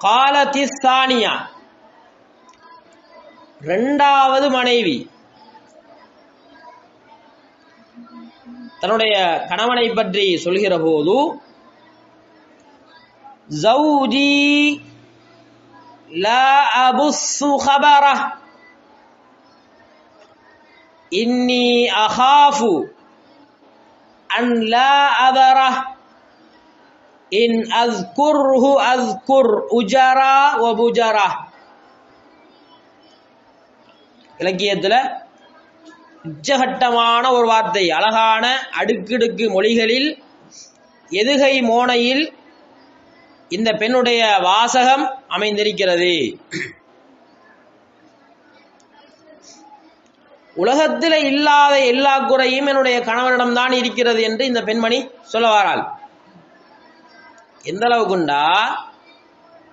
காலதிஸ்தானியா சானியா. ரெண்டாவது மனைவி. தன்னுடைய கணவனை பற்றி சொல்கிற போது ஜவுஜி லா இன்னி அஹாஃபு அன் லா அபரஹ். அதரா இன் அஸ்குர்ஹு அஸ்குர் உஜரா வ புஜரா இலக்கியத்தில் உச்சகட்டமான ஒரு வார்த்தை அழகான அடுக்கடுக்கு மொழிகளில் எதுகை மோனையில் இந்த பெண்ணுடைய வாசகம் அமைந்திருக்கிறது. உலகத்தில் இல்லாத எல்லா குறையும் என்னுடைய கணவனிடம்தான் இருக்கிறது என்று இந்த பெண்மணி சொல்ல வாராள். எந்த அளவுக்குண்டா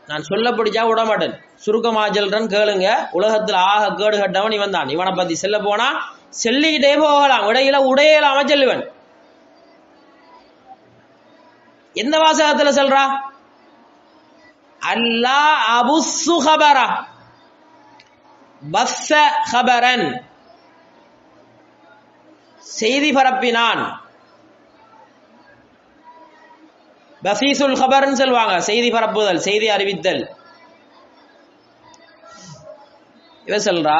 நான் சொல்ல பிடிச்சா விட மாட்டேன் சுருக்கமா சொல்றேன் கேளுங்க. உலகத்தில் ஆக கேடு கட்டவன் இவன் தான் இவனை பத்தி செல்ல போனா செல்லிக்கிட்டே போகலாம். இடையில உடையலாம செல்லுவன். எந்த வாசகத்துல சொல்றா? அல்லா அபுசு ஹபரா. பஸ்ஸ ஹபரன். செய்தி பரப்பினான். பசீசுல் ஹபர்னு சொல்லுவாங்க. செய்தி பரப்புதல் செய்தி அறிவித்தல். இவ சொல்றா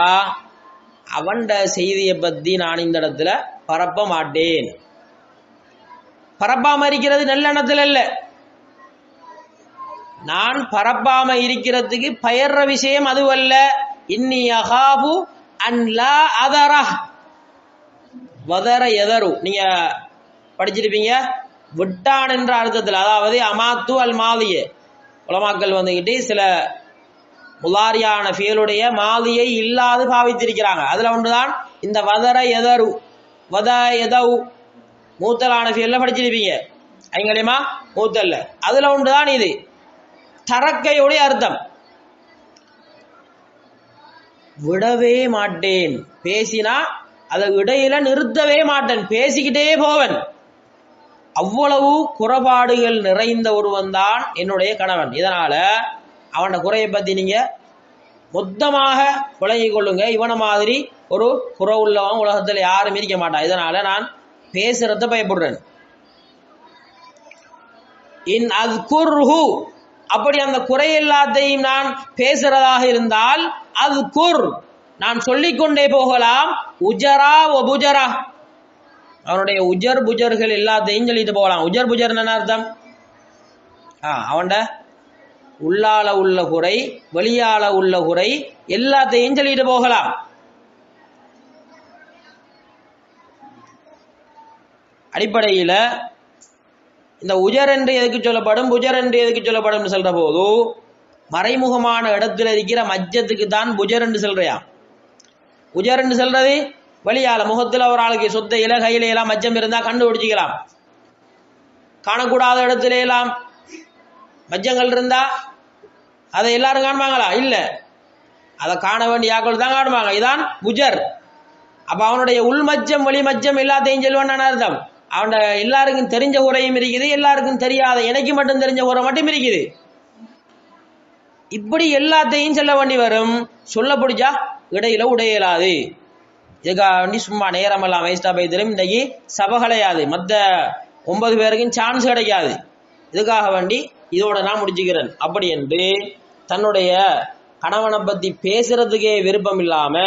அவன்ட செய்தியை பத்தி நான் இந்த இடத்துல பரப்ப மாட்டேன். பரப்பாம இருக்கிறது நல்லெண்ணத்தில் இல்ல நான் பரப்பாம இருக்கிறதுக்கு பயர்ற விஷயம் அதுவல்ல இன்னி அகாபு அன்லா அதரா வதர எதரு. நீங்க படிச்சிருப்பீங்க? விட்டான் என்ற அர்த்தத்தில் அதாவது அமாத்து அல் மாதிய உலமாக்கள் வந்துக்கிட்டு சில முலாரியான ஃபியலுடைய மாதியை இல்லாது பாவித்திருக்கிறாங்க. அதுல ஒன்றுதான் இந்த வதர எதரு வத எதவு. மூத்தலான ஃபியல்ல படிச்சிருப்பீங்க. ஐங்கலியமா மூத்தல்ல. அதுல ஒன்றுதான் இது. தரக்கையுடைய அர்த்தம். விடவே மாட்டேன். பேசினா அதை இடையில நிறுத்தவே மாட்டேன். பேசிக்கிட்டே போவன். அவ்வளவு குறைபாடுகள் நிறைந்த ஒருவன் தான் என்னுடைய கணவன். இதனால அவன குறையை பத்தி நீங்க மொத்தமாக விளங்கி கொள்ளுங்க. இவனை மாதிரி ஒரு குறை உள்ளவன் உலகத்தில் யாரும் இருக்க மாட்டான். இதனால நான் பேசுறத பயப்படுறேன். இன் அஸ்குர்ஹு அப்படி அந்த குறை எல்லாத்தையும் நான் பேசுறதாக இருந்தால் அது குர் நான் சொல்லிக்கொண்டே போகலாம். உஜரா ஒபுஜரா அவனுடைய உஜர் புஜர்கள் எல்லாத்தையும் சொல்லிட்டு போகலாம். உஜர் புஜர் என்ன அர்த்தம்? ஆ அவன்ட உள்ளால உள்ள குறை வெளியால உள்ள குறை எல்லாத்தையும் சொல்லிட்டு போகலாம். அடிப்படையில் இந்த உஜர் என்று எதுக்கு சொல்லப்படும்? புஜர் என்று எதுக்கு சொல்லப்படும் சொல்ற போது மறைமுகமான இடத்துல இருக்கிற மஜ்ஜத்துக்கு தான் புஜர் என்று சொல்றியா உஜர் என்று சொல்றது? வெளியால முகத்துல ஒரு ஆளுக்கு சொத்தையில கையில எல்லாம் மச்சம் இருந்தா கண்டுபிடிச்சிக்கலாம் காணக்கூடாத இடத்துல எல்லாம் மச்சங்கள் இருந்தா அதை எல்லாரும் காணுவாங்களா இல்ல. அதை காண வேண்டிய ஆக்கள் தான் காணுவாங்க இதான் புஜர். அப்ப அவனுடைய உள் மச்சம் வெளி மச்சம் எல்லாத்தையும் சொல்லுவான் அர்த்தம்? அவன் எல்லாருக்கும் தெரிஞ்ச உரையும் இருக்குது எல்லாருக்கும் தெரியாத எனக்கு மட்டும் தெரிஞ்ச உரை மட்டும் இருக்குது. இப்படி எல்லாத்தையும் சொல்ல வேண்டி வரும். சொல்ல பிடிச்சா இடையில உடையலாது. இதுக்காக வேண்டி சும்மா நேரமெல்லாம் வேஸ்டா போய்த்திலும் இன்றைக்கு சபை கிடையாது. மற்ற ஒன்பது பேருக்கும் சான்ஸ் கிடைக்காது. இதுக்காக வேண்டி இதோட நான் முடிச்சுக்கிறேன். அப்படி என்று தன்னுடைய கணவனை பத்தி பேசுறதுக்கே விருப்பம் இல்லாம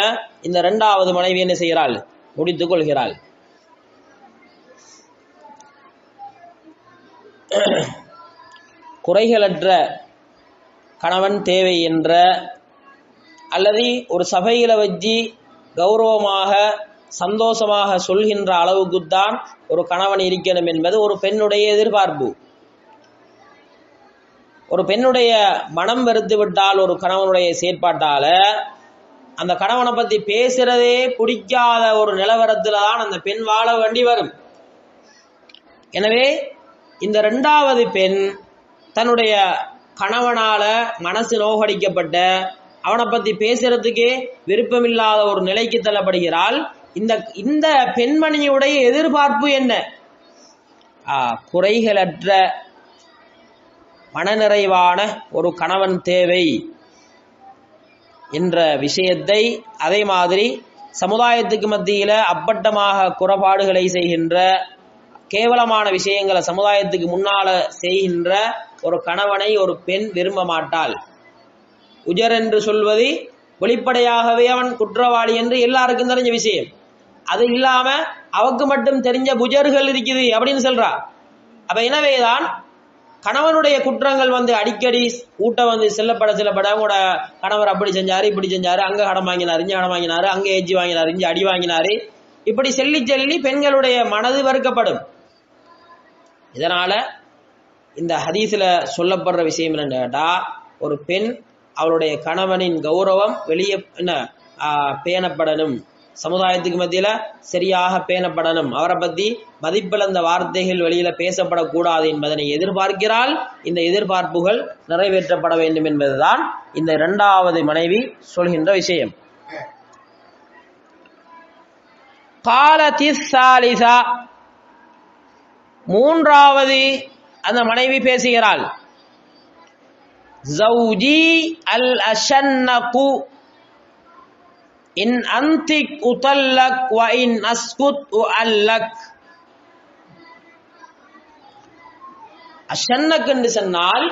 இந்த ரெண்டாவது மனைவி என்ன செய்கிறாள்? முடித்து கொள்கிறாள். குறைகளற்ற கணவன் தேவை என்ற அல்லது ஒரு சபையில வச்சு கௌரவமாக சந்தோஷமாக சொல்கின்ற அளவுக்குத்தான் ஒரு கணவன் இருக்கணும் என்பது ஒரு பெண்ணுடைய எதிர்பார்ப்பு. ஒரு பெண்ணுடைய மனம் வெறுத்து விட்டால் ஒரு கணவனுடைய செயற்பாட்டால அந்த கணவனை பத்தி பேசுறதே பிடிக்காத ஒரு நிலவரத்தில் தான் அந்த பெண் வாழ வேண்டி வரும். எனவே இந்த ரெண்டாவது பெண் தன்னுடைய கணவனால மனசு நோகடிக்கப்பட்ட அவனை பத்தி பேசுறதுக்கே விருப்பமில்லாத ஒரு நிலைக்கு தள்ளப்படுகிறாள். இந்த இந்த பெண்மணியுடைய எதிர்பார்ப்பு என்ன? ஆ, குறைகளற்ற மனநிறைவான ஒரு கணவன் தேவை என்ற விஷயத்தை அதே மாதிரி சமுதாயத்துக்கு மத்தியில் அப்பட்டமாக குறைபாடுகளை செய்கின்ற கேவலமான விஷயங்களை சமுதாயத்துக்கு முன்னால செய்கின்ற ஒரு கணவனை ஒரு பெண் விரும்ப மாட்டாள். உஜர் என்று சொல்வது வெளிப்படையாகவே அவன் குற்றவாளி என்று எல்லாருக்கும் தெரிஞ்ச விஷயம். அது இல்லாம அவக்கு மட்டும் தெரிஞ்ச புஜர்கள் இருக்குது அப்படின்னு சொல்றா. அப்ப எனவேதான் கணவனுடைய குற்றங்கள் வந்து அடிக்கடி ஊட்ட வந்து செல்லப்பட செல்லப்பட உங்களோட கணவர் அப்படி செஞ்சாரு இப்படி செஞ்சாரு அங்க கடன் வாங்கினாரு இங்க கடன் வாங்கினாரு அங்க ஏஜி வாங்கினாரு இங்க அடி வாங்கினாரு. இப்படி செல்லி செல்லி பெண்களுடைய மனது வெறுக்கப்படும். இதனால இந்த ஹதீஸ்ல சொல்லப்படுற விஷயம் என்னன்னு கேட்டா ஒரு பெண் அவளுடைய கணவனின் கௌரவம் வெளியே என்ன ஆஹ், பேணப்படணும். சமுதாயத்துக்கு மத்தியில சரியாக பேணப்படணும். அவரை பத்தி மதிப்பிழந்த வார்த்தைகள் வெளியில பேசப்படக்கூடாது என்பதனை எதிர்பார்க்கிறாள். இந்த எதிர்பார்ப்புகள் நிறைவேற்றப்பட வேண்டும் என்பதுதான் இந்த இரண்டாவது மனைவி சொல்கின்ற விஷயம். காலத்திஸ் மூன்றாவது அந்த மனைவி பேசுகிறாள். زوجي الأشنق إن أنتك أطلق وإن أسكت أعلق அஷன்னக் என்று சொன்னால்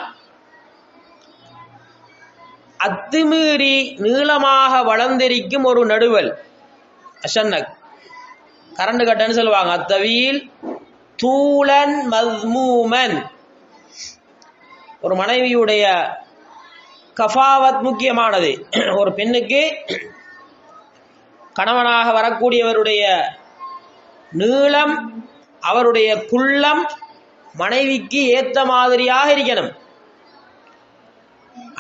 அத்துமீறி நீளமாக வளர்ந்திருக்கும் ஒரு நடுவல் அஷன்னக் கரண்ட் கட்டன்னு சொல்லுவாங்க அத்தவியில் தூளன் மத்மூமன் ஒரு மனைவியுடைய கஃபாவத் முக்கியமானது. ஒரு பெண்ணுக்கு கணவனாக வரக்கூடியவருடைய நீளம் அவருடைய குள்ளம் மனைவிக்கு ஏத்த மாதிரியாக இருக்கணும்.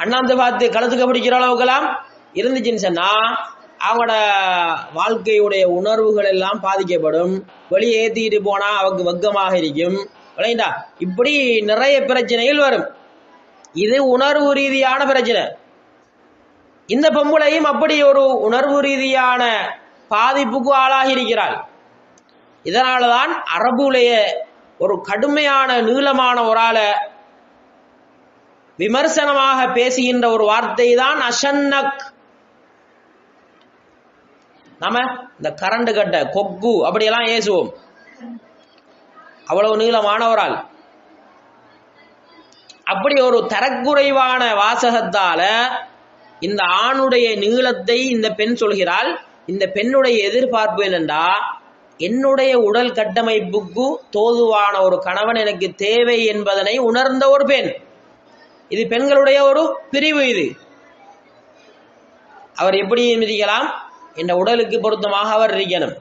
அண்ணாந்து பார்த்து கழுத்துக்க பிடிக்கிற அளவுக்கெல்லாம் இருந்துச்சுன்னு சொன்னா அவங்களோட வாழ்க்கையுடைய உணர்வுகள் எல்லாம் பாதிக்கப்படும். வெளியே ஏத்திக்கிட்டு போனா அவங்க வக்கமாக இருக்கும். இப்படி நிறைய பிரச்சனைகள் வரும். இது உணர்வு ரீதியான பிரச்சனை. இந்த பொம்பளையும் அப்படி ஒரு உணர்வு ரீதியான பாதிப்புக்கு ஆளாகி இருக்கிறாள். இதனாலதான் அரபுடைய ஒரு கடுமையான நீளமான ஒரு ஆளை விமர்சனமாக பேசுகின்ற ஒரு வார்த்தை தான் அஷன்னக். நாம இந்த கரண்ட் கட்ட கொக்கு அப்படியெல்லாம் ஏசுவோம். அவ்வளவு நீளமான ஒரு ஆள் அப்படி ஒரு தரக்குறைவான வாசகத்தால இந்த ஆணுடைய நீளத்தை இந்த பெண் சொல்கிறாள். இந்த பெண்ணுடைய எதிர்பார்ப்பு என்னென்றா? என்னுடைய உடல் கட்டமைப்புக்கு தோதுவான ஒரு கணவன் எனக்கு தேவை என்பதனை உணர்ந்த ஒரு பெண். இது பெண்களுடைய ஒரு பிரிவு இது. அவர் எப்படி இருக்கலாம் இந்த உடலுக்கு பொருத்தமாக அவர் இருக்கணும்.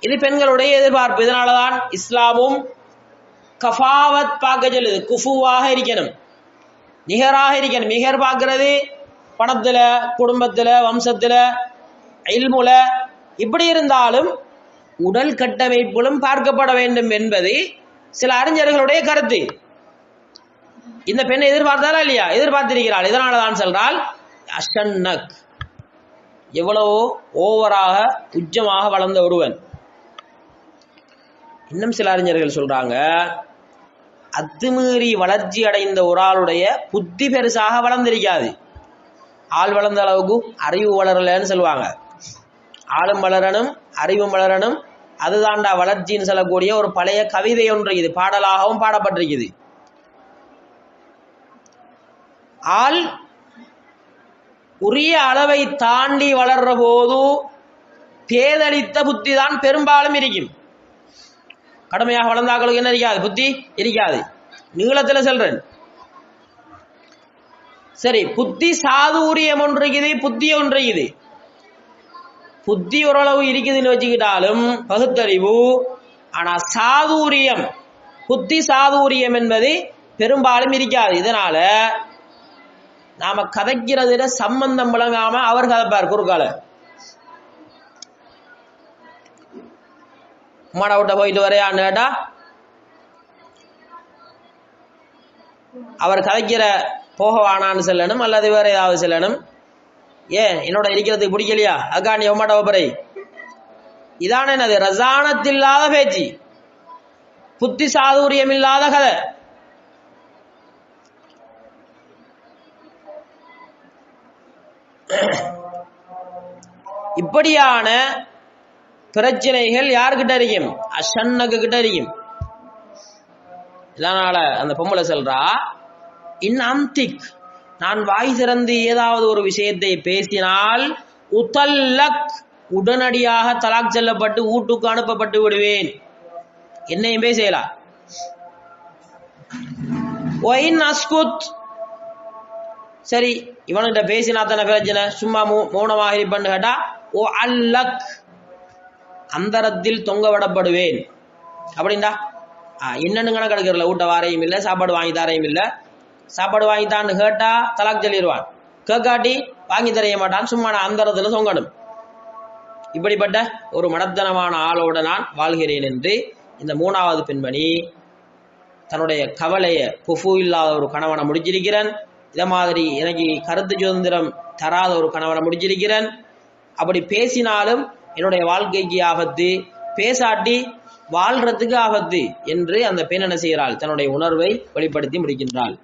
இது பெண்களுடைய எதிர்பார்ப்பு. இதனாலதான் இஸ்லாமும் கஃபாவத் பார்க்க சொல்லுது. குஃபுவாக இருக்கணும். நிகராக இருக்கணும். நிகர் பார்க்கறது பணத்துல குடும்பத்தில் வம்சத்தில் இல்முல இப்படி இருந்தாலும் உடல் கட்டமைப்பிலும் பார்க்கப்பட வேண்டும் என்பது சில அறிஞர்களுடைய கருத்து. இந்த பெண்ணை எதிர்பார்த்தாலா இல்லையா? எதிர்பார்த்திருக்கிறாள். இதனால தான் சொல்றால் அஷன்னக். எவ்வளவோ ஓவராக உச்சமாக வளர்ந்த ஒருவன். இன்னும் சில அறிஞர்கள் சொல்றாங்க அத்துமீறி வளர்ச்சி அடைந்த ஒரு ஆளுடைய புத்தி பெருசாக வளர்ந்திருக்காது. ஆள் வளர்ந்த அளவுக்கு அறிவு வளரலன்னு சொல்லுவாங்க. ஆளும் வளரணும் அறிவும் வளரணும். அதுதான்டா வளர்ச்சின்னு சொல்லக்கூடிய ஒரு பழைய கவிதை ஒன்று இது. பாடலாகவும் பாடப்பட்டிருக்குது. ஆள் உரிய அளவை தாண்டி வளர்ற போது பேதளித்த புத்தி தான் பெரும்பாலும் இருக்கும். கடுமையாக வளர்ந்தாக்களுக்கு என்ன இருக்காது புத்தி இருக்காது நீளத்துல சொல்றேன். சரி புத்தி சாது ஊரியம் ஒன்று இருக்குது புத்தி ஒன்று இருக்குது புத்தி ஓரளவு இருக்குதுன்னு வச்சுக்கிட்டாலும் பகுத்தறிவு ஆனால் சாதுரியம் புத்தி சாதுரியம் என்பது பெரும்பாலும் இருக்காது. இதனால நாம கதைக்கிறதுல சம்பந்தம் விளங்காம அவர் கதைப்பார் குறுக்கால உமாடா போயிட்டு வரையான்னு கேட்டா அவர் கதைக்கிற போக செல்லணும் அல்லது வேற ஏதாவது செல்லணும் ஏன் என்னோட இருக்கிறதுக்கு பிடிக்கலையா அக்கா நீ உமாட்ட இதான என்னது ரசானத்தில்லாத பேச்சு புத்தி சாதுரியம் இல்லாத கதை இப்படியான பிரச்சனைகள் யாருக்கிட்ட இருக்கும்? அஷன்னக்கு கிட்ட இருக்கும். இதனால அந்த பொம்பளை சொல்றா இன் அந்திக் நான் வாய் திறந்து ஏதாவது ஒரு விஷயத்தை பேசினால் உத்தல்லக் உடனடியாக தலாக் செல்லப்பட்டு வீட்டுக்கு அனுப்பப்பட்டு விடுவேன். என்னையுமே செய்யலாம் ஒயின் அஸ்குத். சரி இவன்கிட்ட பேசினா தானே பிரச்சனை? சும்மா மௌனமாக இருப்பேன்னு கேட்டா ஓ அல்லக். அந்தரத்தில் தொங்க விடப்படுவேன் அப்படின்டா ஆ, என்னன்னு கணக்கு எடுக்கிறல ஊட்ட வாரையும் இல்லை சாப்பாடு வாங்கி தாரையும் இல்லை. சாப்பாடு வாங்கி தான்னு கேட்டா தலாக் சொல்லிடுவான் கேட்காட்டி வாங்கி தரைய மாட்டான் சும்மா நான் அந்தரத்தில் தொங்கணும். இப்படிப்பட்ட ஒரு மடத்தனமான ஆளோட நான் வாழ்கிறேன் என்று இந்த மூணாவது பெண்மணி தன்னுடைய கவலையை புஃபு இல்லாத ஒரு கணவனை முடிச்சிருக்கிறேன். இதை மாதிரி எனக்கு கருத்து சுதந்திரம் தராத ஒரு கணவனை முடிச்சிருக்கிறேன். அப்படி பேசினாலும் என்னுடைய வாழ்க்கைக்கு ஆபத்து பேசாட்டி வாழ்றதுக்கு ஆபத்து என்று அந்த பெண் என்ன செய்கிறாள்? தன்னுடைய உணர்வை வெளிப்படுத்தி முடிக்கின்றாள்.